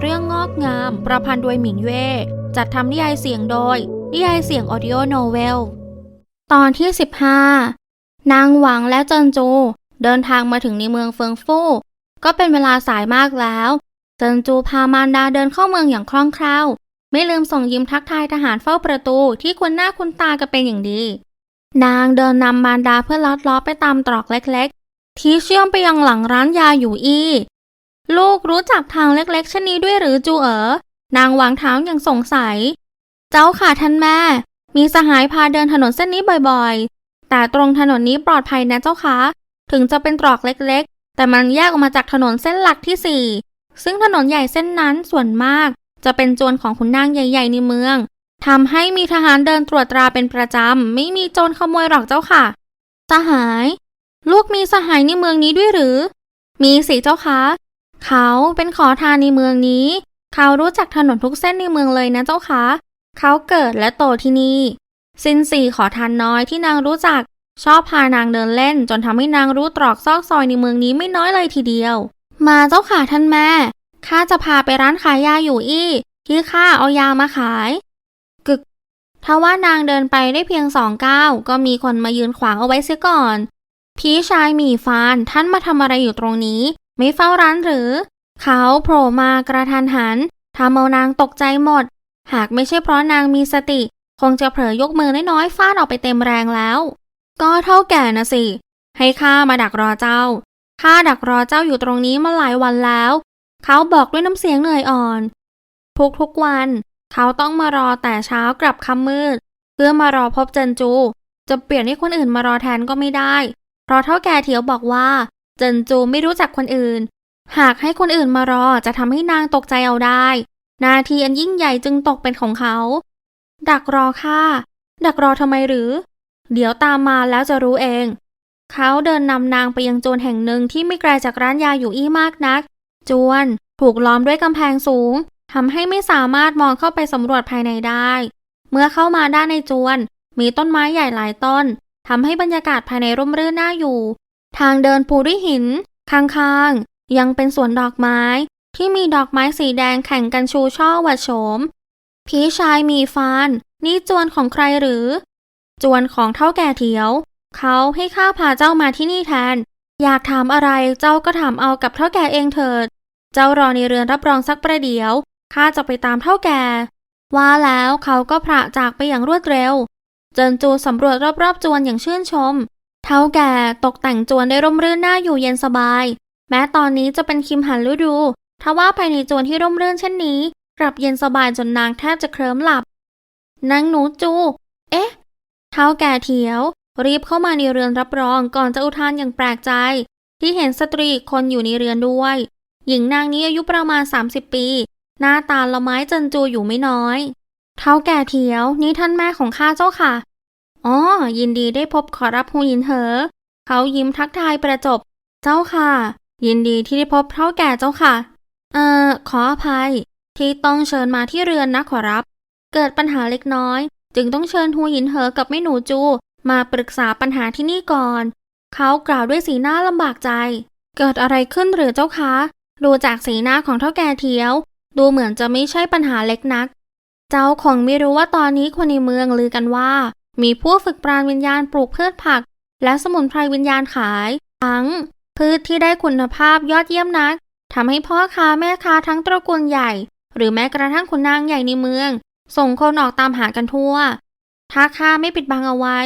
เรื่องงอกงาม ประพันธ์โดยหมิงเย่จัดทำนิยายเสียงโดย นิยายเสียงออดิโอโนเวล ตอนที่ 15 นางหวังและเจินจู เดินทางมาถึงในเมืองเฟิงฟู่ ก็เป็นเวลาสายมากแล้ว เจินจูพามารดาเดินเข้าเมืองอย่างคล่องแคล่ว ไม่ลืมส่งยิ้มทักทายทหารเฝ้าประตูที่คุ้นหน้าคุ้นตากันเป็นอย่างดี นางเดินนำมารดาเพื่อลัดล้อไปตามตรอกเล็ก ๆ ที่เชื่อมไปยังหลังร้านยาอยู่อี้ ลูกรู้จักทางเล็กๆเช่นนี้ด้วยหรือจูเอ๋อนางวางเท้าอย่างสงสัย เจ้าค่ะท่านแม่ มีสหายพาเดินถนนเส้นนี้บ่อยๆ แต่ตรงถนนนี้ปลอดภัยนะเจ้าคะถึงจะเป็นตรอกเล็กๆ แต่มันแยกออกมาจากถนนเส้นหลักที่สี่ซึ่งถนนใหญ่เส้นนั้นส่วนมาก จะเป็นโจรของขุนนางใหญ่ ๆ ในเมืองทำให้มีทหารเดินตรวจตราเป็นประจำ ไม่มีโจรขโมยหรอกเจ้าค่ะ สหาย ลูกมีสหายในเมืองนี้ด้วยหรือ มีสิเจ้าคะ เขาเป็นขอทานในเมืองนี้ เขารู้จักถนนทุกเส้นในเมืองเลยนะเจ้าคะ เขาเกิดและโตที่นี่สินสีขอทานน้อยที่นางรู้จัก ชอบพานางเดินเล่น จนทำให้นางรู้ตรอกซอกซอยในเมืองนี้ไม่น้อยเลยทีเดียว มาเจ้าค่ะท่านแม่ ข้าจะพาไปร้านขายยาอยู่อี้ ที่ข้าเอายามาขาย กึก ถ้าว่านางเดินไปได้เพียงสองก้าวก็มีคนมายืนขวางเอาไว้เสียก่อน พี่ชายหมีฟานท่านมาทำอะไรอยู่ตรงนี้ ไม่เฝ้าร้านหรือ เขาโผล่มากระทันหันทำเอานางตกใจหมด หากไม่ใช่เพราะนางมีสติ คงจะเผลอยกมือน้อยๆฟาดออกไปเต็มแรงแล้ว ก็เท่าแก่นะสิ ให้ข้ามาดักรอเจ้าข้าดักรอเจ้าอยู่ตรงนี้มาหลายวันแล้ว เขาบอกด้วยน้ำเสียงเหนื่อยอ่อนทุกๆวัน เขาต้องมารอแต่เช้ากลับค่ำมืด เพื่อมารอพบเจนจู จะเปลี่ยนให้คนอื่นมารอแทนก็ไม่ได้ เพราะเท่าแก่เถียวบอกว่า เจินจูไม่รู้จักคนอื่น หากให้คนอื่นมารอจะทำให้นางตกใจเอาได้นาทีอันยิ่งใหญ่จึงตกเป็นของเขา ดักรอค่ะดักรอทำไมหรือ เดี๋ยวตามมาแล้วจะรู้เอง เขาเดินนำนางไปยังโจรแห่งหนึ่งที่ไม่ไกลจากร้านยาอยู่อี้มากนัก จวนถูกล้อมด้วยกำแพงสูงทำให้ไม่สามารถมองเข้าไปสำรวจภายในได้ เมื่อเข้ามาด้านในจวน มีต้นไม้ใหญ่หลายต้นทำให้บรรยากาศภายในร่มรื่นน่าอยู่ ทางเดินปูด้วยหิน ข้างๆ ยังเป็นสวนดอกไม้ที่มีดอกไม้สีแดงแข่งกันชูช่อหวัดโฉม พี่ชายมีฟานนี่จวนของใครหรือ จวนของเท่าแก่เถียว เขาให้ข้าพาเจ้ามาที่นี่แทน อยากถามอะไรเจ้าก็ถามเอากับเท่าแก่เองเถิด เจ้ารอในเรือนรับรองสักประเดี๋ยวข้าจะไปตามเท่าแก่ ว่าแล้วเขาก็พระจากไปอย่างรวดเร็ว เจินจูสำรวจรอบๆจวนอย่างชื่นชม เท่าแก่ตกแต่งจวนได้ร่มรื่นน่าอยู่เย็นสบาย แม้ตอนนี้จะเป็นคิมหันฤดูทว่าภายในจวนที่ร่มรื่นเช่นนี้ กลับเย็นสบายจนนางแทบจะเคลิ้มหลับนางหนูจู เอ๊ะ เท่าแก่เถียว รีบเข้ามาในเรือนรับรองก่อนจะอุทานอย่างแปลกใจ ที่เห็นสตรีคนอยู่ในเรือนด้วย หญิงนางนี้อายุประมาณ 30 ปี หน้าตาละไม้จันจูอยู่ไม่น้อย เท่าแก่เถียว นี่ท่านแม่ของข้าเจ้าค่ะ อ๋อ ยินดีได้พบขอรับหูยินเหอ เขายิ้มทักทายประจบ เจ้าค่ะ ยินดีที่ได้พบเท่าแก่เจ้าค่ะ เอ่อ ขออภัย ที่ต้องเชิญมาที่เรือนนะขอรับ เกิดปัญหาเล็กน้อย จึงต้องเชิญหูหยินเหอกับแม่หนูจู มาปรึกษาปัญหาที่นี่ก่อน เขากล่าวด้วยสีหน้าลำบากใจ เกิดอะไรขึ้นหรือเจ้าคะดูจากสีหน้าของเท่าแก่เทียว ดูเหมือนจะไม่ใช่ปัญหาเล็กนัก เจ้าคงไม่รู้ว่าตอนนี้คนในเมืองลือกันว่า มีผู้ฝึกปราณวิญญาณปลูกพืชผัก และสมุนไพรวิญญาณขาย ทั้ง พืชที่ได้คุณภาพยอดเยี่ยมนักทำให้พ่อค้าแม่ค้าทั้งตระกูลใหญ่ หรือแม้กระทั่งขุนนางใหญ่ในเมือง ส่งคนออกตามหากันทั่ว ถ้าข้าไม่ปิดบังเอาไว้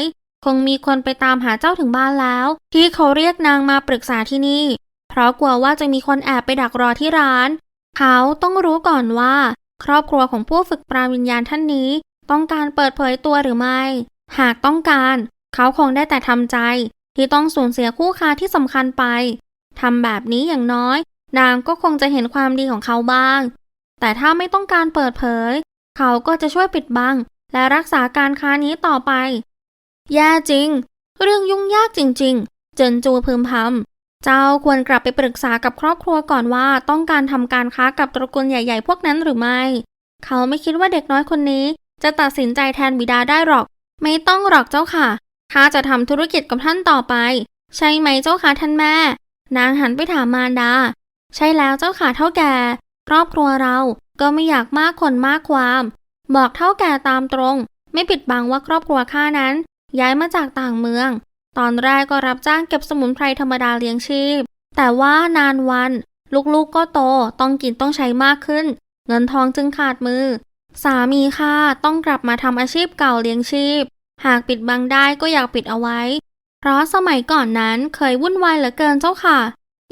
คงมีคนไปตามหาเจ้าถึงบ้านแล้ว ที่เขาเรียกนางมาปรึกษาที่นี่ เพราะกลัวว่าจะมีคนแอบไปดักรอที่ร้าน เขาต้องรู้ก่อนว่า ครอบครัวของผู้ฝึกปราวิญญาณท่านนี้ ต้องการเปิดเผยตัวหรือไม่ หากต้องการ เขาคงได้แต่ทำใจ ที่ต้องสูญเสียคู่ค้าที่สำคัญไปทำแบบนี้อย่างน้อย นางก็คงจะเห็นความดีของเขาบ้าง แต่ถ้าไม่ต้องการเปิดเผย เขาก็จะช่วยปิดบัง และรักษาการค้านี้ต่อไป แย่จริง เรื่องยุ่งยากจริง ๆ เจินจูพึมพำเจ้าควรกลับไปปรึกษากับครอบครัวก่อนว่าต้องการทำการค้ากับตระกูลใหญ่ ๆ พวกนั้นหรือไม่ เขาไม่คิดว่าเด็กน้อยคนนี้จะตัดสินใจแทนบิดาได้หรอก ไม่ต้องหรอกเจ้าค่ะข้าจะทำธุรกิจกับท่านต่อไป ใช่ไหมเจ้าค่ะท่านแม่ นางหันไปถามมารดา ใช่แล้วเจ้าค่ะเท่าแก่ครอบครัวเราก็ไม่อยากมากคนมากความ บอกเท่าแก่ตามตรง ไม่ปิดบังว่าครอบครัวข้านั้น ย้ายมาจากต่างเมือง ตอนแรกก็รับจ้างเก็บสมุนไพรธรรมดาเลี้ยงชีพ แต่ว่านานวัน ลูกๆก็โตต้องกินต้องใช้มากขึ้น เงินทองจึงขาดมือ สามีข้าต้องกลับมาทำอาชีพเก่าเลี้ยงชีพ หากปิดบังได้ก็อยากปิดเอาไว้ เพราะสมัยก่อนนั้นเคยวุ่นวายเหลือเกินเจ้าค่ะ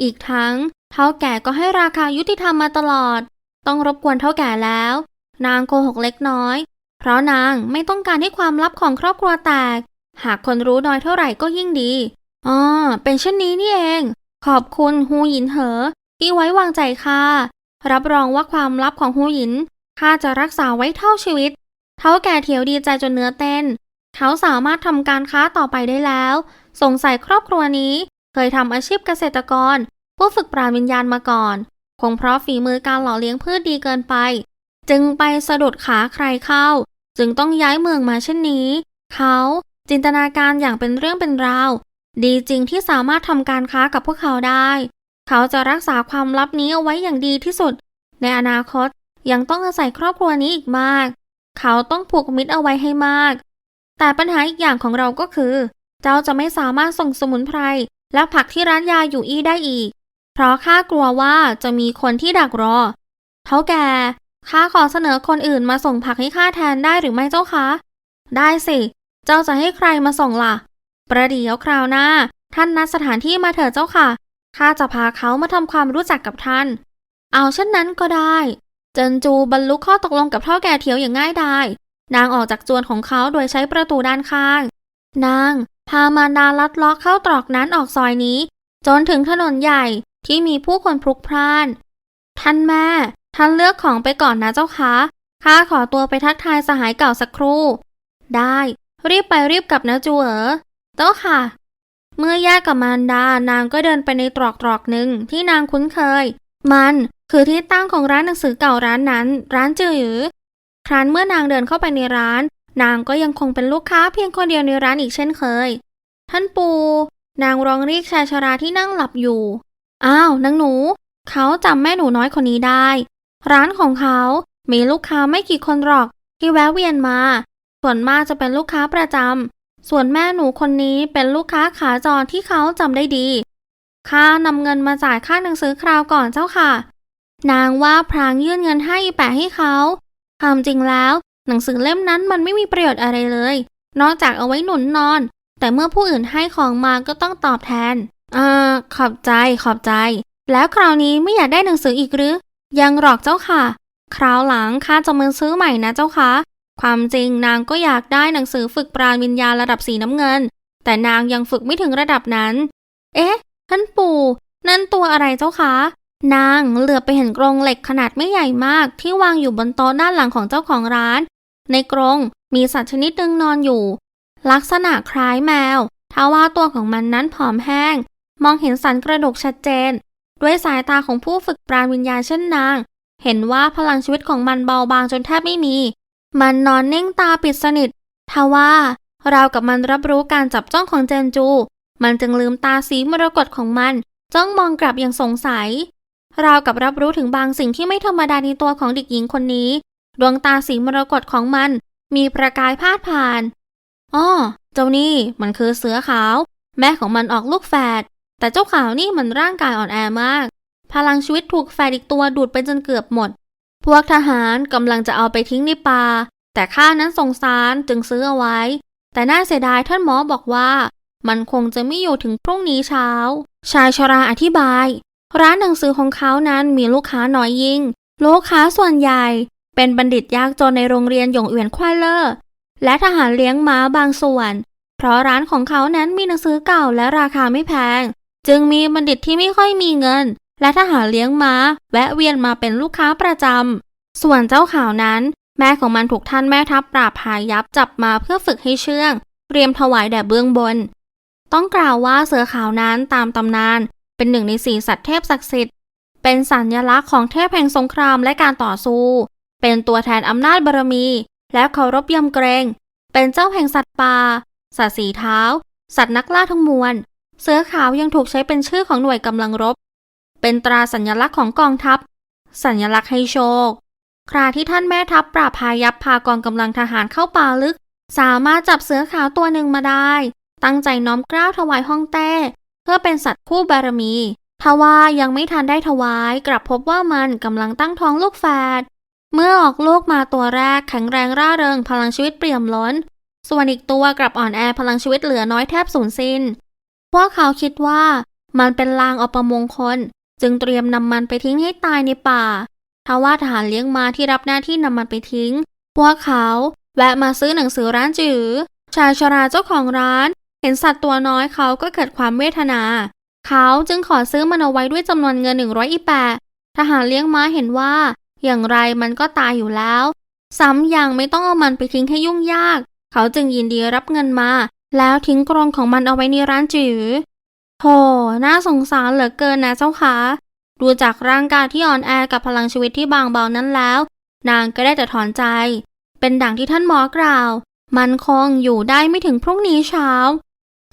อีกทั้งเท่าแก่ก็ให้ราคายุติธรรมมาตลอด ต้องรบกวนเท่าแก่แล้ว นางโกหกเล็กน้อย เพราะนางไม่ต้องการให้ความลับของครอบครัวแตก หากคนรู้น้อยเท่าไหร่ก็ยิ่งดีอ๋อเป็นเช่นนี้นี่เอง ขอบคุณฮูหยินเหอที่ไว้วางใจข้ารับรองว่าความลับของฮูหยิน ข้าจะรักษาไว้เท่าชีวิต เท่าแก่เถียวดีใจจนเนื้อเต้น เขาสามารถทำการค้าต่อไปได้แล้ว สงสัยครอบครัวนี้ เคยทำอาชีพเกษตรกร ผู้ฝึกปราณวิญญาณมาก่อน คงเพราะฝีมือการหล่อเลี้ยงพืชดีเกินไป จึงไปสะดุดขาใครเข้า จึงต้องย้ายเมืองมาเช่นนี้ เขาจินตนาการอย่างเป็นเรื่องเป็นราว ดีจริงที่สามารถทำการค้ากับพวกเขาได้ เขาจะรักษาความลับนี้เอาไว้อย่างดีที่สุด ในอนาคต ยังต้องอาศัยครอบครัวนี้อีกมาก เขาต้องผูกมิตรเอาไว้ให้มาก แต่ปัญหาอีกอย่างของเราก็คือ เจ้าจะไม่สามารถส่งสมุนไพร และผักที่ร้านยาอยู่อี้ได้อีก เพราะข้ากลัวว่าจะมีคนที่ดักรอ เท่าแก่ข้าขอเสนอคนอื่นมาส่งผักให้ข้าแทนได้หรือไม่เจ้าคะ ได้สิ เจ้าจะให้ใครมาส่งล่ะ ประเดี๋ยวคราวหน้า ท่านนัดสถานที่มาเถิดเจ้าค่ะ ข้าจะพาเขามาทำความรู้จักกับท่าน เอาเช่นนั้นก็ได้ เจินจูบรรลุข้อตกลงกับเท่าแก่เถียวอย่างง่ายดาย นางออกจากจวนของเขาโดยใช้ประตูด้านข้าง นาง พามารดาลัดเลาะเข้าตรอกนั้นออกซอยนี้ จนถึงถนนใหญ่ที่มีผู้คนพลุกพล่าน ท่านแม่ ท่านเลือกของไปก่อนนะเจ้าคะข้าขอตัวไปทักทายสหายเก่าสักครู่ ได้ รีบไปรีบกลับนะจูเอ๋อเจ้าค่ะ เมื่อแยกกับมารดา นางก็เดินไปในตรอกตรอกหนึ่งที่นางคุ้นเคย มัน คือที่ตั้งของร้านหนังสือเก่าร้านนั้น ร้านจือครั้นเมื่อนางเดินเข้าไปในร้าน นางก็ยังคงเป็นลูกค้าเพียงคนเดียวในร้านอีกเช่นเคย ท่านปู นางร้องเรียกชายชราที่นั่งหลับอยู่ อ้าวนางหนู เขาจำแม่หนูน้อยคนนี้ได้ ร้านของเขามีลูกค้าไม่กี่คนหรอกที่แวะเวียนมา ส่วนมากจะเป็นลูกค้าประจำ ส่วนแม่หนูคนนี้เป็นลูกค้าขาจรที่เขาจำได้ดี ข้านำเงินมาจ่ายค่าหนังสือคราวก่อนเจ้าค่ะ นางว่าพรางยื่นเงินให้อีแปะให้เขา ความจริงแล้ว หนังสือเล่มนั้นมันไม่มีประโยชน์อะไรเลย นอกจากเอาไว้หนุนนอน แต่เมื่อผู้อื่นให้ของมาก็ต้องตอบแทนอ่าขอบใจขอบใจ แล้วคราวนี้ไม่อยากได้หนังสืออีกหรือ ยังหรอกเจ้าค่ะ คราวหลังข้าจะมาซื้อใหม่นะเจ้าค่ะ ความจริงนางก็อยากได้หนังสือฝึกปราณวิญญาณระดับสีน้ำเงิน แต่นางยังฝึกไม่ถึงระดับนั้น เอ๊ะท่านปู่ นั่นตัวอะไรเจ้าคะ นางเหลือไปเห็นกรงเหล็กขนาดไม่ใหญ่มาก ที่วางอยู่บนโต๊ะด้านหลังของเจ้าของร้าน ในกรงมีสัตว์ชนิดหนึ่งนอนอยู่ ลักษณะคล้ายแมวทว่าตัวของมันนั้นผอมแห้ง มองเห็นสันกระดูกชัดเจน ด้วยสายตาของผู้ฝึกปราณวิญญาณเช่นนาง เห็นว่าพลังชีวิตของมันเบาบางจนแทบไม่มี มันนอนเน่งตาปิดสนิททว่าเราวกับมันรับรู้การจับจ้องของเจนจู มันจึงลืมตาสีมรกตของมัน จ้องมองกลับอย่างสงสัย ราวกับรับรู้ถึงบางสิ่งที่ไม่ธรรมดาในตัวของเด็กหญิงคนนี้ ดวงตาสีมรกตของมัน มีประกายพาดผ่านอ้อเจ้านี่มันคือเสือขาว แม่ของมันออกลูกแฝด แต่เจ้าขาวนี่มันร่างกายอ่อนแอมาก พลังชีวิตถูกแฝดอีกตัวดูดไปจนเกือบหมด พวกทหารกำลังจะเอาไปทิ้งในป่า แต่ข้านั้นสงสารจึงซื้อเอาไว้ แต่น่าเสียดายท่านหมอบอกว่า มันคงจะไม่อยู่ถึงพรุ่งนี้เช้า ชายชราอธิบาย ร้านหนังสือของเขานั้นมีลูกค้าน้อยยิ่ง ลูกค้าส่วนใหญ่ เป็นบัณฑิตยากจนในโรงเรียนหยงเอียนควายเลอร์และทหารเลี้ยงม้าบางส่วน เพราะร้านของเขานั้นมีหนังสือเก่าและราคาไม่แพง จึงมีบัณฑิตที่ไม่ค่อยมีเงิน และทหารเลี้ยงม้า แวะเวียนมาเป็นลูกค้าประจำส่วนเจ้าข่าวนั้น แม่ของมันถูกท่านแม่ทัพปราบพายับจับมาเพื่อฝึกให้เชื่องเตรียมถวายแด่เบื้องบน ต้องกล่าวว่าเสือขาวนั้นตามตำนาน เป็นหนึ่งในสี่สัตว์เทพศักดิ์สิทธิ์ เป็นสัญลักษณ์ของเทพแห่งสงครามและการต่อสู้ เป็นตัวแทนอำนาจบารมี และเคารพยำเกรง เป็นเจ้าแห่งสัตว์ป่า สัตว์สีเท้า สัตว์นักล่าทั้งมวล เสือขาวยังถูกใช้เป็นชื่อของหน่วยกำลังรบ เป็นตราสัญลักษณ์ของกองทัพ สัญลักษณ์ให้โชค คราที่ท่านแม่ทัพปราบพายัพพากองกำลังทหารเข้าป่าลึก สามารถจับเสือขาวตัวหนึ่งมาได้ ตั้งใจน้อมกล้าวถวายห้องแต้ เพื่อเป็นสัตว์คู่บารมีทว่ายังไม่ทันได้ถวายกลับพบว่ามันกำลังตั้งท้องลูกแฝดเมื่อออกลูกมาตัวแรกแข็งแรงร่าเริงพลังชีวิตเปี่ยมล้น ส่วนอีกตัวกลับอ่อนแอพลังชีวิตเหลือน้อยแทบสูญสิ้น พวกเขาคิดว่ามันเป็นลางอปมงคล จึงเตรียมนำมันไปทิ้งให้ตายในป่าทว่าทหารเลี้ยงมาที่รับหน้าที่นำมันไปทิ้ง พวกเขาแวะมาซื้อหนังสือร้านจือชายชราเจ้าของร้าน เห็นสัตว์ตัวน้อยเขาก็เกิดความเวทนา เขาจึงขอซื้อมันเอาไว้ด้วยจำนวนเงินหนึ่งร้อยอีแปดทหารเลี้ยงม้าเห็นว่า อย่างไรมันก็ตายอยู่แล้ว ซ้ำยังไม่ต้องเอามันไปทิ้งให้ยุ่งยาก เขาจึงยินดีรับเงินมา แล้วทิ้งกรงของมันเอาไว้ในร้านจือโธ่น่าสงสารเหลือเกินนะเจ้าคะดูจากร่างกายที่อ่อนแอกับพลังชีวิตที่บางเบานั้นแล้ว นางก็ได้แต่ถอนใจ เป็นดังที่ท่านหมอกล่าว มันคงอยู่ได้ไม่ถึงพรุ่งนี้เช้า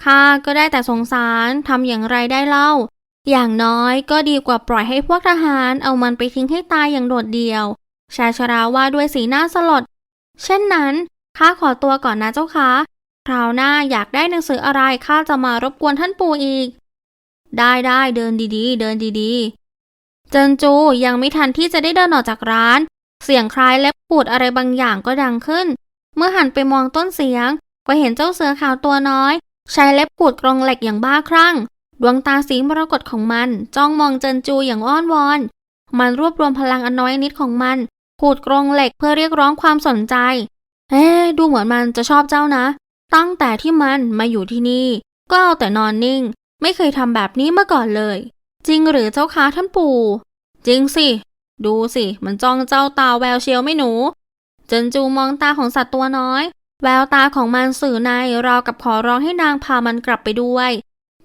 ข้าก็ได้แต่สงสารทำอย่างไรได้เล่า อย่างน้อยก็ดีกว่าปล่อยให้พวกทหารเอามันไปทิ้งให้ตายอย่างโดดเดี่ยว ชายชราว่าด้วยสีหน้าสลด เช่นนั้นข้าขอตัวก่อนนะเจ้าคะคราวหน้าอยากได้หนังสืออะไรข้าจะมารบกวนท่านปู่อีก ได้ได้เดินดีๆ เดินดีๆ เจินจูยังไม่ทันที่จะได้เดินออกจากร้าน เสียงคล้ายเล็บขูดอะไรบางอย่างก็ดังขึ้น เมื่อหันไปมองต้นเสียง ก็เห็นเจ้าเสือขาวตัวน้อย ใช้เล็บขูดกรงเหล็กอย่างบ้าคลั่ง ดวงตาสีมรกตของมัน จ้องมองเจินจูอย่างอ้อนวอน มันรวบรวมพลังอันน้อยนิดของมันขูดกรงเหล็กเพื่อเรียกร้องความสนใจ เอ๊ดูเหมือนมันจะชอบเจ้านะ ตั้งแต่ที่มันมาอยู่ที่นี่ ก็เอาแต่นอนนิ่ง ไม่เคยทำแบบนี้มาก่อนเลย จริงหรือเจ้าคะท่านปู่ จริงสิ ดูสิ มันจ้องเจ้าตาแววเชียวไม่หนู เจินจูมองตาของสัตว์ตัวน้อย แววตาของมันสื่อในราวกับขอร้องให้นางพามันกลับไปด้วย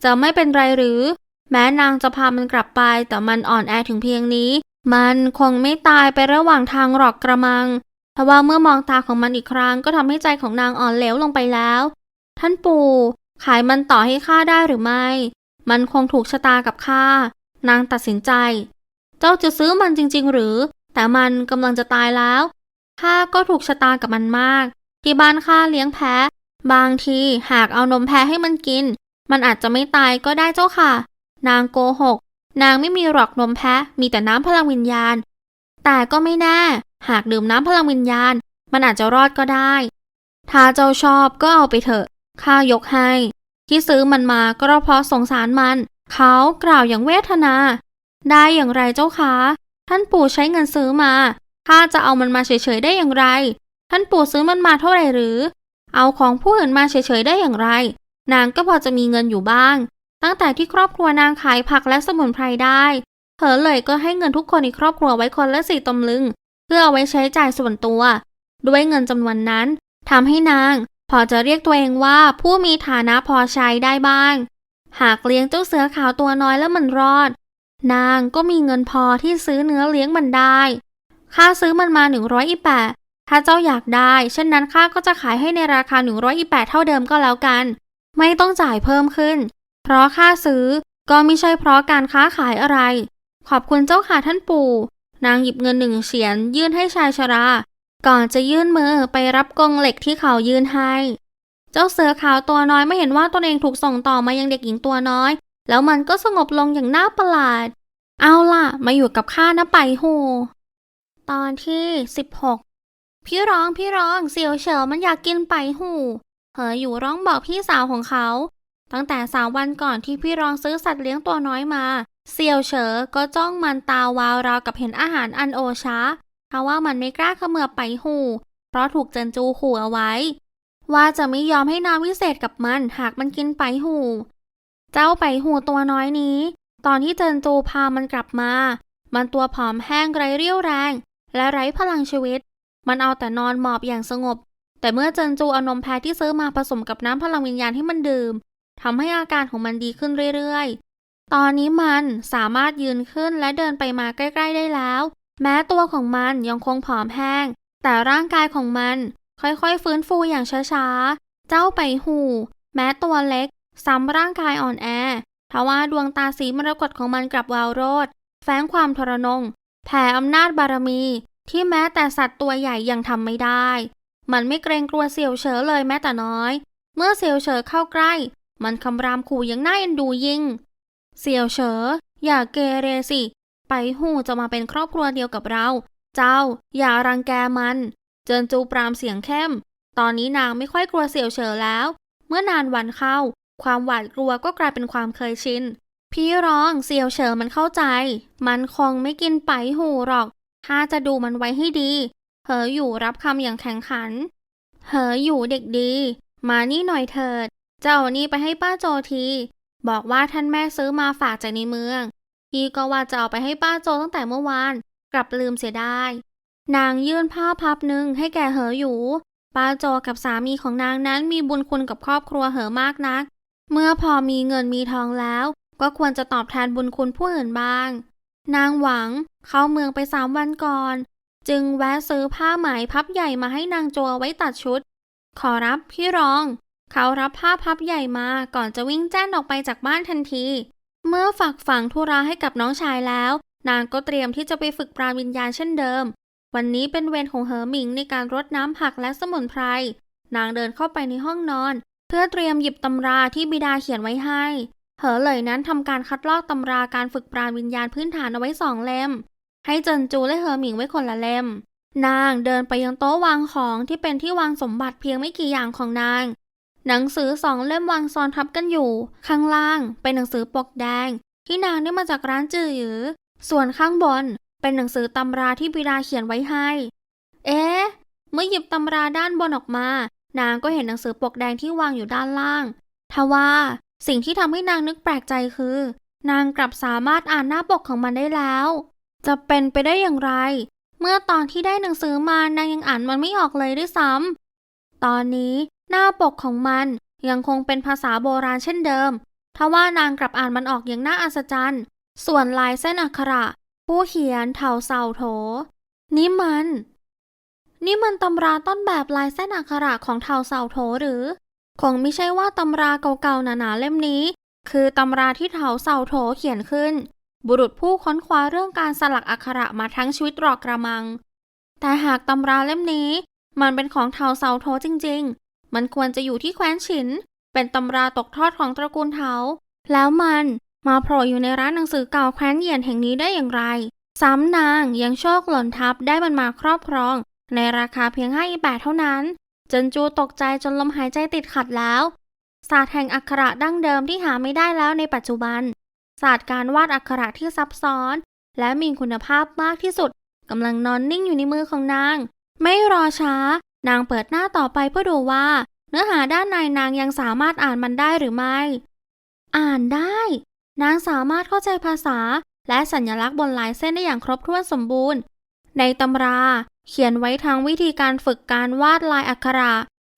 จะไม่เป็นไรหรือ แม้นางจะพามันกลับไป แต่มันอ่อนแอถึงเพียงนี้ มันคงไม่ตายไประหว่างทางหรอกกระมังทว่าเมื่อมองตาของมันอีกครั้งก็ทำให้ใจของนางอ่อนเหลวลงไปแล้ว ท่านปู่ ขายมันต่อให้ข้าได้หรือไม่ มันคงถูกชะตากับข้านางตัดสินใจ เจ้าจะซื้อมันจริง ๆ หรือ แต่มันกำลังจะตายแล้วข้าก็ถูกชะตากับมันมาก ที่บ้านข้าเลี้ยงแพะ บางทีหากเอานมแพะให้มันกิน มันอาจจะไม่ตายก็ได้เจ้าค่ะ นางโกหก นางไม่มีหรอกนมแพะ มีแต่น้ำพลังวิญญาณ แต่ก็ไม่แน่ หากดื่มน้ำพลังวิญญาณ มันอาจจะรอดก็ได้ ถ้าเจ้าชอบก็เอาไปเถอะ ข้ายกให้ ที่ซื้อมันมาก็เพราะสงสารมัน เขากล่าวอย่างเวทนา ได้อย่างไรเจ้าคะท่านปู่ใช้เงินซื้อมาข้าจะเอามันมาเฉยๆได้อย่างไร ท่านปู่ซื้อมันมาเท่าไหร่หรือ เอาของผู้อื่นมาเฉยๆได้อย่างไร นางก็พอจะมีเงินอยู่บ้าง ตั้งแต่ที่ครอบครัวนางขายผักและสมุนไพรได้เผลอเลยก็ให้เงินทุกคนในครอบครัวไว้คนละสี่ตำลึง เพื่อเอาไว้ใช้จ่ายส่วนตัว ด้วยเงินจำนวนนั้นทำให้นาง พอจะเรียกตัวเองว่าผู้มีฐานะพอใช้ได้บ้าง หากเลี้ยงเจ้าเสือขาวตัวน้อยแล้วมันรอด นางก็มีเงินพอที่ซื้อเนื้อเลี้ยงมันได้ ค่าซื้อมันมาหนึ่งร้อยอีแปด ถ้าเจ้าอยากได้ เช่นนั้นข้าก็จะขายให้ในราคาหนึ่งร้อยอีแปดเท่าเดิมก็แล้วกัน ไม่ต้องจ่ายเพิ่มขึ้น เพราะค่าซื้อก็ไม่ใช่เพราะการค้าขายอะไร ขอบคุณเจ้าค่ะท่านปู่ นางหยิบเงินหนึ่งเฉียน ยื่นให้ชายชรา ก่อนจะยื่นมือไปรับกรงเหล็กที่เขายื่นให้ เจ้าเสือขาวตัวน้อยไม่เห็นว่าตนเองถูกส่งต่อมายังเด็กหญิงตัวน้อย แล้วมันก็สงบลงอย่างน่าประหลาด เอาล่ะ มาอยู่กับข้านะไปโฮ ตอนที่ 16 พี่ร้องพี่ร้องเสี่ยวเฉิมันอยากกินไปหูเหออยู่ร้องบอกพี่สาวของเขา ตั้งแต่สามวันก่อนที่พี่ร้องซื้อสัตว์เลี้ยงตัวน้อยมาเสี่ยวเฉอก็จ้องมันตาวาวราวกับเห็นอาหารอันโอชะเพราะว่ามันไม่กล้าเขมือบไปหู เพราะถูกเจินจูขู่เอาไว้ ว่าจะไม่ยอมให้น้ำวิเศษกับมันหากมันกินไปหู เจ้าไปหูตัวน้อยนี้ ตอนที่เจินจูพามันกลับมา มันตัวผอมแห้งไร้เรี่ยวแรง และไร้พลังชีวิต มันเอาแต่นอนหมอบอย่างสงบ แต่เมื่อเจินจูเอานมแพะที่ซื้อมาผสมกับน้ำพลังวิญญาณให้มันดื่มทำให้อาการของมันดีขึ้นเรื่อยๆ ตอนนี้มันสามารถยืนขึ้นและเดินไปมาใกล้ ๆได้แล้ว แม้ตัวของมันยังคงผอมแห้ง แต่ร่างกายของมันค่อยๆ ฟื้นฟูอย่างช้าๆ เจ้าไปหู แม้ตัวเล็ก ซ้ำร่างกายอ่อนแอทว่าดวงตาสีมรกตของมันกลับวาวโรด แฝงความทรนง แผ่อำนาจบารมี ที่แม้แต่สัตว์ตัวใหญ่ยังทำไม่ได้ มันไม่เกรงกลัวเสี่ยวเฉอเลยแม้แต่น้อย เมื่อเสี่ยวเฉอเข้าใกล้ มันคำรามขู่อย่างน่าเอ็นดูยิ่ง เสี่ยวเฉอ อย่าเกเรสิ ไปหูจะมาเป็นครอบครัวเดียวกับเรา เจ้า อย่ารังแกมัน เจินจูปรามเสียงเข้ม ตอนนี้นางไม่ค่อยกลัวเสี่ยวเฉอแล้ว เมื่อนานวันเข้า ความหวาดกลัวก็กลายเป็นความเคยชินพี่ร้องเสี่ยวเฉอมันเข้าใจ มันคงไม่กินไปหูหรอก ถ้าจะดูมันไว้ให้ดี เหออยู่รับคำอย่างแข็งขัน เหออยู่เด็กดี มานี่หน่อยเถิด เจ้าเอานี่ไปให้ป้าโจที บอกว่าท่านแม่ซื้อมาฝากจากในเมือง พี่ก็ว่าจะเอาไปให้ป้าโจตั้งแต่เมื่อวาน กลับลืมเสียได้ นางยื่นผ้าพับหนึ่งให้แก่เหออยู่ ป้าโจกับสามีของนางนั้นมีบุญคุณกับครอบครัวเหอมากนัก เมื่อพอมีเงินมีทองแล้ว ก็ควรจะตอบแทนบุญคุณผู้อื่นบ้าง นางหวัง เข้าเมืองไปสามวันก่อน จึงแวะซื้อผ้าไหมพับใหญ่มาให้นางโจเอาไว้ตัดชุด ขอรับพี่รอง เขารับผ้าพับใหญ่มาก่อนจะวิ่งแจ้นออกไปจากบ้านทันที เมื่อฝากฝังธุระให้กับน้องชายแล้ว นางก็เตรียมที่จะไปฝึกปราวิญญาณเช่นเดิม วันนี้เป็นเวรของเหอหมิงในการรดน้ำผักและสมุนไพร นางเดินเข้าไปในห้องนอน เพื่อเตรียมหยิบตำราที่บิดาเขียนไว้ให้เหอเหลยนั้นทำการคัดลอกตำราการฝึกปราวิญญาณพื้นฐานเอาไว้สองเล่ม ให้เจินจูและเหอหมิงไว้คนละเล่ม นางเดินไปยังโต๊ะวางของที่เป็นที่วางสมบัติเพียงไม่กี่อย่างของนาง หนังสือสองเล่มวางซ้อนทับกันอยู่ ข้างล่างเป็นหนังสือปกแดง ที่นางได้มาจากร้านจือหยือ ส่วนข้างบนเป็นหนังสือตำราที่บิดาเขียนไว้ให้ เอ๊ะ เมื่อหยิบตำราด้านบนออกมา นางก็เห็นหนังสือปกแดงที่วางอยู่ด้านล่าง ทว่าสิ่งที่ทำให้นางนึกแปลกใจคือ นางกลับสามารถอ่านหน้าปกของมันได้แล้ว จะเป็นไปได้อย่างไร เมื่อตอนที่ได้หนังสือมานางยังอ่านมันไม่ออกเลยด้วยซ้ำตอนนี้หน้าปกของมันยังคงเป็นภาษาโบราณเช่นเดิมทว่านางกลับอ่านมันออกอย่างน่าอัศจรรย์ ส่วนลายเส้นอักขระ ผู้เขียนเถาเสาโถ นี่มัน นี่มันตำราต้นแบบลายเส้นอักขระของเถาเสาโถหรือ คงไม่ใช่ว่าตำราเก่าๆหนาๆเล่มนี้ คือตำราที่เถาเสาโถเขียนขึ้น บุรุษผู้ค้นคว้าเรื่องการสลักอักขระมาทั้งชีวิตหรอกกระมัง แต่หากตำราเล่มนี้ มันเป็นของเถาเสาโถจริง ๆ มันควรจะอยู่ที่แคว้นฉิน เป็นตำราตกทอดของตระกูลเถาแล้วมันมาโผล่อยู่ในร้านหนังสือเก่าแคว้นเหยียนแห่งนี้ได้อย่างไร ซ้ำนางยังโชคหล่นทับได้มันมาครอบครอง ในราคาเพียงห้าอีแปดเท่านั้นเจนจูตกใจจนลมหายใจติดขัดแล้ว ศาสตร์แห่งอักขระดั้งเดิมที่หาไม่ได้แล้วในปัจจุบัน ศาสตร์การวาดอักขระที่ซับซ้อน และมีคุณภาพมากที่สุดกำลังนอนนิ่งอยู่ในมือของนาง ไม่รอช้า นางเปิดหน้าต่อไปเพื่อดูว่า เนื้อหาด้านในนางยังสามารถอ่านมันได้หรือไม่ อ่านได้ นางสามารถเข้าใจภาษา และสัญลักษณ์บนลายเส้นได้อย่างครบถ้วนสมบูรณ์ ในตำรา เขียนไว้ทั้งวิธีการฝึกการวาดลายอักขระ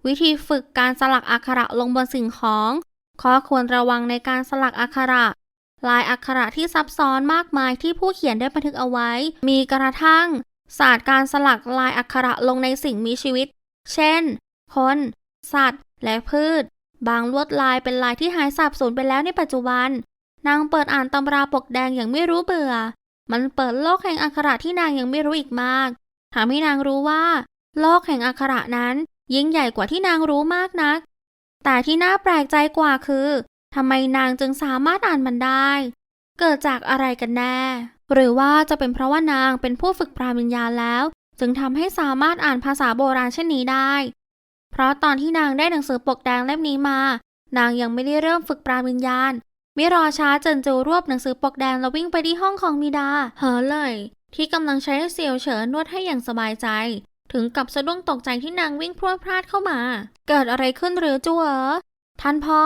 วิธีฝึกการสลักอักขระลงบนสิ่งของ ข้อควรระวังในการสลักอักขระ ลายอักขระที่ซับซ้อนมากมายที่ผู้เขียนได้บันทึกเอาไว้ มีกระทั่ง ศาสตร์การสลักลายอักขระลงในสิ่งมีชีวิต เช่น คน สัตว์ และพืช บางลวดลายเป็นลายที่หายสาบสูญไปแล้วในปัจจุบัน นางเปิดอ่านตำราปกแดงอย่างไม่รู้เบื่อ มันเปิดโลกแห่งอักขระที่นางยังไม่รู้อีกมากทำให้นางรู้ว่า โลกแห่งอักขระนั้นยิ่งใหญ่กว่าที่นางรู้มากนัก แต่ที่น่าแปลกใจกว่าคือ ทำไมนางจึงสามารถอ่านมันได้ เกิดจากอะไรกันแน่ หรือว่าจะเป็นเพราะว่านางเป็นผู้ฝึกปราณวิญญาณแล้ว จึงทำให้สามารถอ่านภาษาโบราณเช่นนี้ได้ เพราะตอนที่นางได้หนังสือปกแดงเล่มนี้มา นางยังไม่ได้เริ่มฝึกปราณวิญญาณไม่รอช้าเจินจูรวบหนังสือปกแดงแล้ววิ่งไปที่ห้องของมิดาเฮอเลย ที่กำลังใช้เสียวเฉินนวดให้อย่างสบายใจ ถึงกับสะดุ้งตกใจที่นางวิ่งพรวดพลาดเข้ามา เกิดอะไรขึ้นหรือจูเอ๋อท่านพ่อ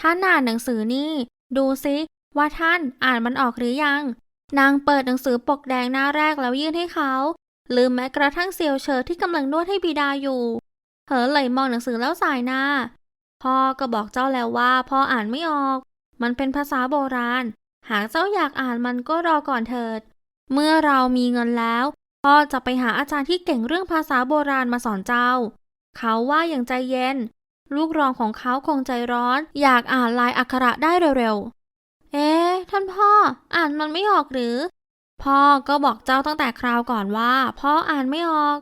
ท่านอ่านหนังสือนี่ ดูซิว่าท่านอ่านมันออกหรือยัง นางเปิดหนังสือปกแดงหน้าแรกแล้วยื่นให้เขา ลืมแม้กระทั่งเซียวเฉินที่กำลังนวดให้บิดาอยู่เหอเลยมองหนังสือแล้วสายหน้า พ่อก็บอกเจ้าแล้วว่าพ่ออ่านไม่ออก มันเป็นภาษาโบราณ หากเจ้าอยากอ่านมันก็รอก่อนเถิด เมื่อเรามีเงินแล้ว พ่อจะไปหาอาจารย์ที่เก่งเรื่องภาษาโบราณมาสอนเจ้า เขาว่าอย่างใจเย็น ลูกรองของเขาคงใจร้อน อยากอ่านลายอักขระได้เร็วๆ เอ๊ะ ท่านพ่อ อ่านมันไม่ออกหรือ พ่อก็บอกเจ้าตั้งแต่คราวก่อนว่า พ่ออ่านไม่ออก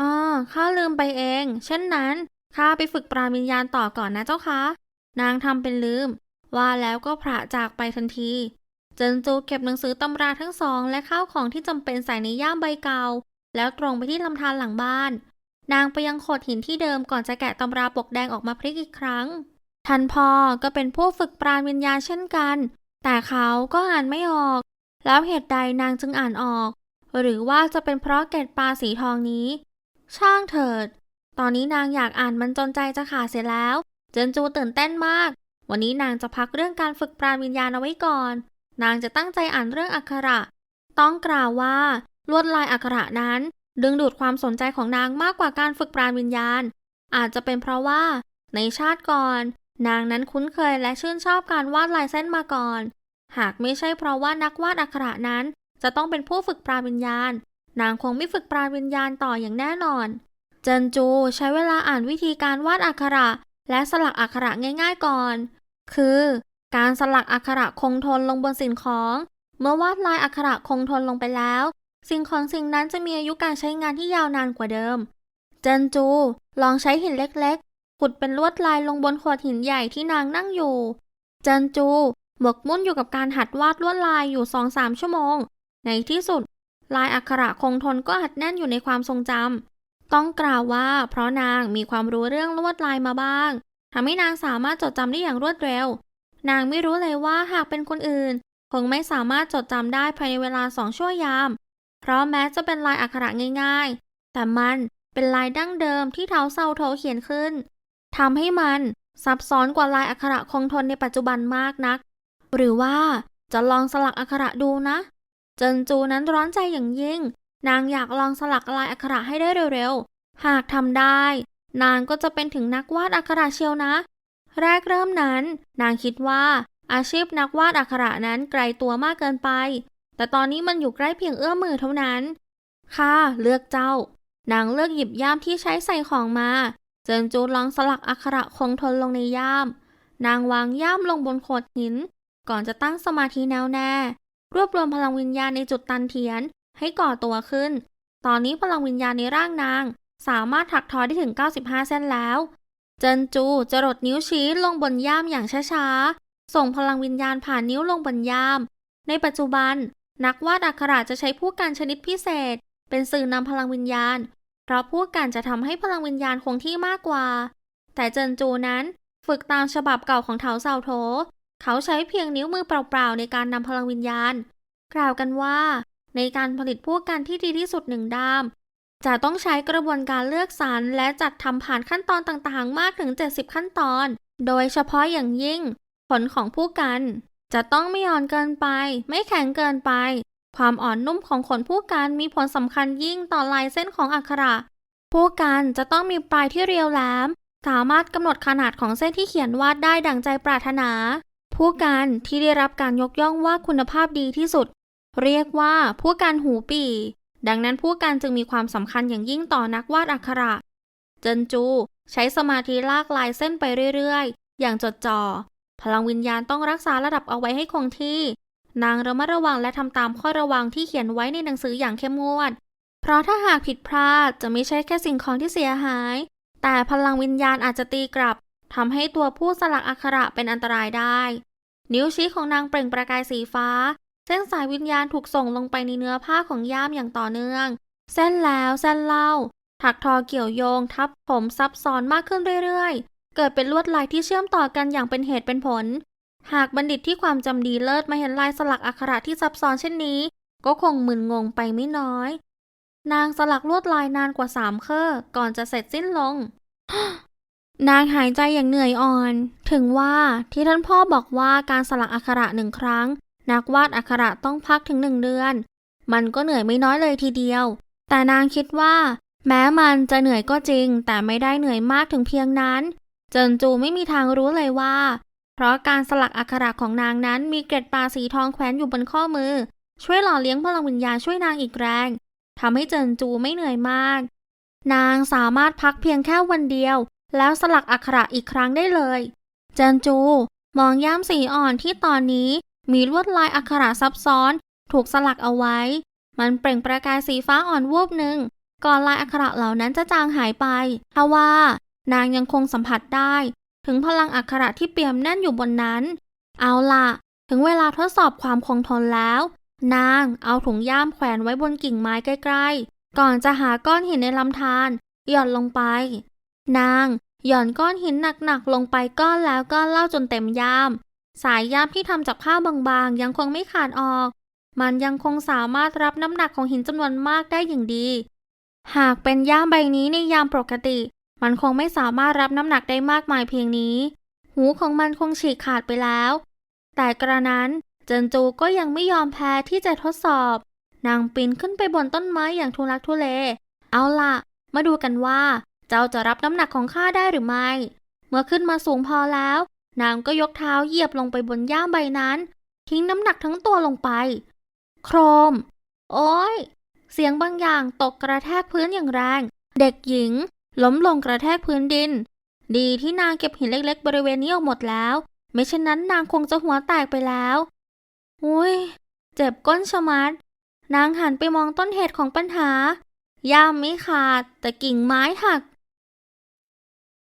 อ่าข้าลืมไปเอง เช่นนั้นข้าไปฝึกปราณวิญญาณต่อก่อนนะเจ้าคะ นางทำเป็นลืม ว่าแล้วก็พระจากไปทันที เจินจูเก็บหนังสือตำราทั้งสอง และข้าวของที่จำเป็นใส่ในย่ามใบเก่าแล้วตรงไปที่ลำธารหลังบ้าน นางไปยังโขดหินที่เดิมก่อนจะแกะตำราปกแดงออกมาพลิกอีกครั้ง ทันพอก็เป็นผู้ฝึกปราณวิญญาณเช่นกัน แต่เขาก็อ่านไม่ออก แล้วเหตุใดนางจึงอ่านออก หรือว่าจะเป็นเพราะเกล็ดปลาสีทองนี้ ช่างเถิด ตอนนี้นางอยากอ่านมันจนใจจะขาดเสียแล้ว เจนจูตื่นเต้นมาก วันนี้นางจะพักเรื่องการฝึกปราณวิญญาณเอาไว้ก่อน นางจะตั้งใจอ่านเรื่องอักขระ ต้องกล่าวว่าลวดลายอักขระนั้น ดึงดูดความสนใจของนางมากกว่าการฝึกปราณวิญญาณ อาจจะเป็นเพราะว่า ในชาติก่อน นางนั้นคุ้นเคยและชื่นชอบการวาดลายเส้นมาก่อน หากไม่ใช่เพราะว่านักวาดอักขระนั้น จะต้องเป็นผู้ฝึกปราณวิญญาณ นางคงไม่ฝึกปราณวิญญาณต่ออย่างแน่นอน เจนจูใช้เวลาอ่านวิธีการวาดอักขระ และสลักอักขระง่าย ๆก่อน คือ การสลักอักขระคงทนลงบนสิ่งของ เมื่อวาดลายอักขระคงทนลงไปแล้ว สิ่งของสิ่งนั้นจะมีอายุการใช้งานที่ยาวนานกว่าเดิม เจินจู ลองใช้หินเล็กๆ ขุดเป็นลวดลายลงบนโขดหินใหญ่ที่นางนั่งอยู่ เจินจู หมกมุ่นอยู่กับการหัดวาดลวดลายอยู่สองสามชั่วโมง ในที่สุด ลายอักขระคงทนก็อัดแน่นอยู่ในความทรงจำต้องกล่าวว่าเพราะนางมีความรู้เรื่องลวดลายมาบ้างทำให้นางสามารถจดจำได้อย่างรวดเร็ว นางไม่รู้เลยว่าหากเป็นคนอื่น คงไม่สามารถจดจำได้ภายในเวลาสองชั่วยาม เพราะแม้จะเป็นลายอักขระง่ายๆ แต่มันเป็นลายดั้งเดิมที่เท้าเซาโถเขียนขึ้นทำให้มันซับซ้อนกว่าลายอักขระคงทนในปัจจุบันมากนัก หรือว่าจะลองสลักอักขระดูนะ เจินจูนั้นร้อนใจอย่างยิ่ง นางอยากลองสลักลายอักขระให้ได้เร็วๆ หากทำได้ นางก็จะเป็นถึงนักวาดอักขระเชียวนะ แรกเริ่มนั้น นางคิดว่าอาชีพนักวาดอักขระนั้นไกลตัวมากเกินไป แต่ตอนนี้มันอยู่ใกล้เพียงเอื้อมมือเท่านั้น ค่ะ เลือกเจ้า นางเลือกหยิบย่ามที่ใช้ใส่ของมา เจินจูลองสลักอักขระคงทนลงในย่าม นางวางย่ามลงบนโขดหิน ก่อนจะตั้งสมาธิแน่วแน่ รวบรวมพลังวิญญาณในจุดตันเทียนให้ก่อตัวขึ้น ตอนนี้พลังวิญญาณในร่างนาง สามารถถักทอได้ถึง 95 เส้นแล้ว เจินจูจะรดนิ้วชี้ลงบนย่ามอย่างช้าๆ ส่งพลังวิญญาณผ่านนิ้วลงบนย่าม ในปัจจุบัน นักวาดอักขระจะใช้ผู้กันชนิดพิเศษ เป็นสื่อนำพลังวิญญาณ เพราะผู้กันจะทำให้พลังวิญญาณคงที่มากกว่า แต่เจินจูนั้นฝึกตามฉบับเก่าของเถาเซาโถ เขาใช้เพียงนิ้วมือเปล่าๆในการนำพลังวิญญาณ กล่าวกันว่า ในการผลิตพวกกันที่ดีที่สุดหนึ่งด้าม จะต้องใช้กระบวนการเลือกสรรและจัดทำผ่านขั้นตอนต่างๆ มากถึง 70 ขั้นตอน โดยเฉพาะอย่างยิ่ง ผลของผู้กัน จะต้องไม่อ่อนเกินไป ไม่แข็งเกินไป ความอ่อนนุ่มของขนผู้กันมีผลสำคัญยิ่งต่อลายเส้นของอักขระ ผู้กันจะต้องมีปลายที่เรียวแหลม สามารถกำหนดขนาดของเส้นที่เขียนวาดได้ดังใจปรารถนา ผู้กันที่ได้รับการยกย่องว่าคุณภาพดีที่สุด เรียกว่าผู้กันหูปีดังนั้นผู้กันจึงมีความสำคัญอย่างยิ่งต่อนักวาดอักขระ เจินจู ใช้สมาธิลากลายเส้นไปเรื่อยๆ อย่างจดจ่อ พลังวิญญาณต้องรักษาระดับเอาไว้ให้คงที่ นางระมัดระวังและทำตามข้อระวังที่เขียนไว้ในหนังสืออย่างเข้มงวด เพราะถ้าหากผิดพลาดจะไม่ใช่แค่สิ่งของที่เสียหาย แต่พลังวิญญาณอาจจะตีกลับทำให้ตัวผู้สลักอักขระเป็นอันตรายได้ นิ้วชี้ของนางเปล่งประกายสีฟ้า เส้นสายวิญญาณถูกส่งลงไปในเนื้อผ้าของย่ามอย่างต่อเนื่อง เส้นแล้วเส้นเล่าถักทอเกี่ยวโยงทับผมซับซ้อนมากขึ้นเรื่อยๆ เกิดเป็นลวดลายที่เชื่อมต่อกันอย่างเป็นเหตุเป็นผล หากบัณฑิตที่ความจำดีเลิศมาเห็นลายสลักอักขระที่ซับซ้อนเช่นนี้ ก็คงมึนงงไปไม่น้อย นางสลักลวดลายนานกว่าสามเคร่อก่อนจะเสร็จสิ้นลง นางหายใจอย่างเหนื่อยอ่อน ถึงว่าที่ท่านพ่อบอกว่าการสลักอักขระหนึ่งครั้ง นักวาดอักขระต้องพักถึงหนึ่งเดือน มันก็เหนื่อยไม่น้อยเลยทีเดียว แต่นางคิดว่า แม้มันจะเหนื่อยก็จริง แต่ไม่ได้เหนื่อยมากถึงเพียงนั้น เจินจูไม่มีทางรู้เลยว่า เพราะการสลักอักขระของนางนั้นมีเกล็ดปลาสีทองแขวนอยู่บนข้อมือ ช่วยหล่อเลี้ยงพลังวิญญาณช่วยนางอีกแรงทำให้เจินจูไม่เหนื่อยมาก นางสามารถพักเพียงแค่วันเดียว แล้วสลักอักขระอีกครั้งได้เลย เจินจู มองย่ามสีอ่อนที่ตอนนี้มีลวดลายอักขระซับซ้อน ถูกสลักเอาไว้ มันเปล่งประกายสีฟ้าอ่อนวูบหนึ่งก่อนลายอักขระเหล่านั้นจะจางหายไปทว่า นางยังคงสัมผัสได้ ถึงพลังอักขระที่เปี่ยมแน่นอยู่บนนั้น เอาล่ะ ถึงเวลาทดสอบความคงทนแล้ว นางเอาถุงย่ามแขวนไว้บนกิ่งไม้ใกล้ๆ ก่อนจะหาก้อนหินในลำธารหย่อนลงไป นางหย่อนก้อนหินหนักๆลงไปก้อนแล้วก้อนเล่าจนเต็มย่าม สายย่ามที่ทำจากผ้าบางๆ ยังคงไม่ขาดออก มันยังคงสามารถรับน้ำหนักของหินจำนวนมากได้อย่างดี หากเป็นย่ามใบนี้ในยามปกติ มันคงไม่สามารถรับน้ำหนักได้มากมายเพียงนี้ หูของมันคงฉีกขาดไปแล้ว แต่กระนั้นเจินจูก็ยังไม่ยอมแพ้ที่จะทดสอบ นางปีนขึ้นไปบนต้นไม้อย่างทุลักทุเล เอาล่ะ มาดูกันว่า เจ้าจะรับน้ำหนักของข้าได้หรือไม่ เมื่อขึ้นมาสูงพอแล้ว นางก็ยกเท้าเหยียบลงไปบนย่ามใบนั้น ทิ้งน้ำหนักทั้งตัวลงไป โครม โอ้ยเสียงบางอย่างตกกระแทกพื้นอย่างแรง เด็กหญิง ล้มลงกระแทกพื้นดิน ดีที่นางเก็บหินเล็กๆ บริเวณนี้ออกหมดแล้ว ไม่เช่นนั้นนางคงจะหัวแตกไปแล้วอุ้ย เจ็บก้นชะมัด นางหันไปมองต้นเหตุของปัญหาย่ามไม่ขาด แต่กิ่งไม้หัก